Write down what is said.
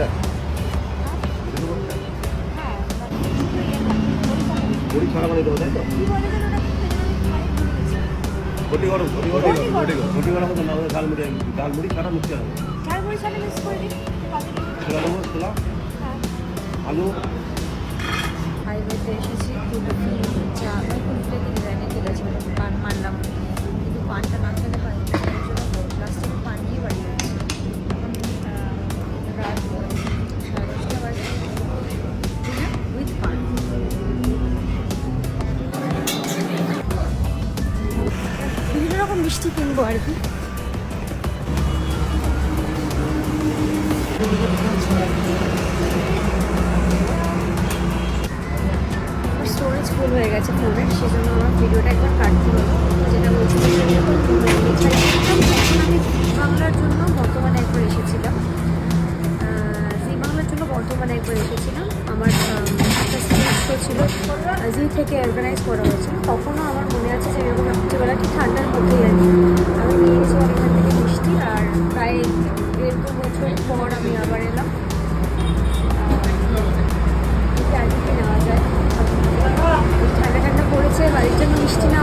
কোনটা বড়ি ছাড়া মানে দেবো তাই তো? আলু। এসেছি মিষ্টি কিনবো আর কি। স্টোরেজ ফুল হয়ে গেছে ফোনের সেজন্য আমার ভিডিওটা একবার কাটতে হলো যেটা বলছিলাম আমি বাংলার জন্য বর্তমানে একবার এসেছিলাম। জি বাংলার জন্য বর্তমানে একবার এসেছিলাম। আমার একটা ছিল জি থেকে অর্গানাইজ করা হয়েছিল। তখনও আমার মনে আছে যে এরকম পর আমি আবার এলাম। দেখি আর কি কি নেওয়া যায়। ঠান্ডা ঠান্ডা পড়েছে, বাড়ির জন্য মিষ্টি নেওয়া